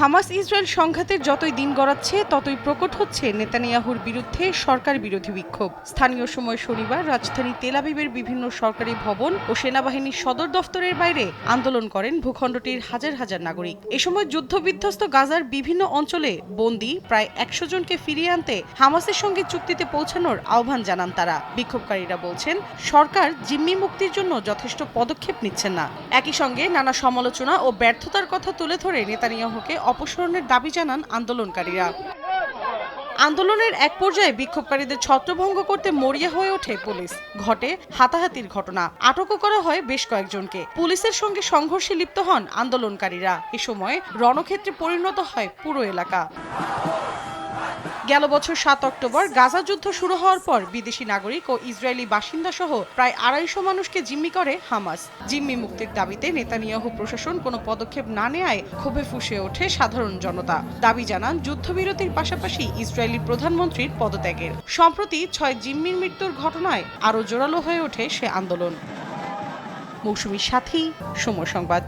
Hamas Israel সংঘাতের যতই দিন গড়াচ্ছে, ততই প্রকট হচ্ছে নেতানিয়াহুর বিরুদ্ধে সরকার বিরোধী বিক্ষোভ। স্থানীয় সময় শনিবার রাজধানী তেলাবিবের বিভিন্ন সরকারি ভবন ও সেনাবাহিনীর সদর দফতরের বাইরে আন্দোলন করেন ভূখণ্ডটির হাজার হাজার নাগরিক। এ সময় যুদ্ধবিধ্বস্ত গাজার বিভিন্ন অঞ্চলে বন্দী প্রায় একশো জনকে ফিরিয়ে আনতে হামাসের সঙ্গে চুক্তিতে পৌঁছানোর আহ্বান জানান তারা। বিক্ষোভকারীরা বলছেন, সরকার জিম্মি মুক্তির জন্য যথেষ্ট পদক্ষেপ নিচ্ছেন না। একই সঙ্গে নানা সমালোচনা ও ব্যর্থতার কথা তুলে ধরে নেতানিয়াহুকে অপসারণের দাবি জানান আন্দোলনকারীরা। আন্দোলনের এক পর্যায়ে বিক্ষোভকারীদের ছত্রভঙ্গ করতে মরিয়া হয়ে ওঠে পুলিশ। ঘটে হাতাহাতির ঘটনা। আটকও করা হয় বেশ কয়েকজনকে। পুলিশের সঙ্গে সংঘর্ষে লিপ্ত হন আন্দোলনকারীরা। এ সময় রণক্ষেত্রে পরিণত হয় পুরো এলাকা। গেল বছর সাত অক্টোবর গাজা যুদ্ধ শুরু হওয়ার পর বিদেশি নাগরিক ও ইসরায়েলি বাসিন্দা সহ প্রায় আড়াইশো মানুষকে জিম্মি করে হামাস। জিম্মি মুক্তির দাবিতে নেতানিয়াহু প্রশাসন কোনো পদক্ষেপ না নেয় ক্ষোভে ফুসে ওঠে সাধারণ জনতা। দাবি জানান, যুদ্ধবিরতির পাশাপাশি ইসরায়েলি প্রধানমন্ত্রীর পদত্যাগের। সম্প্রতি ছয় জিম্মির মৃত্যুর ঘটনায় আরও জোরালো হয়ে ওঠে সে আন্দোলন। মৌসুমীর সাথী, সময় সংবাদ।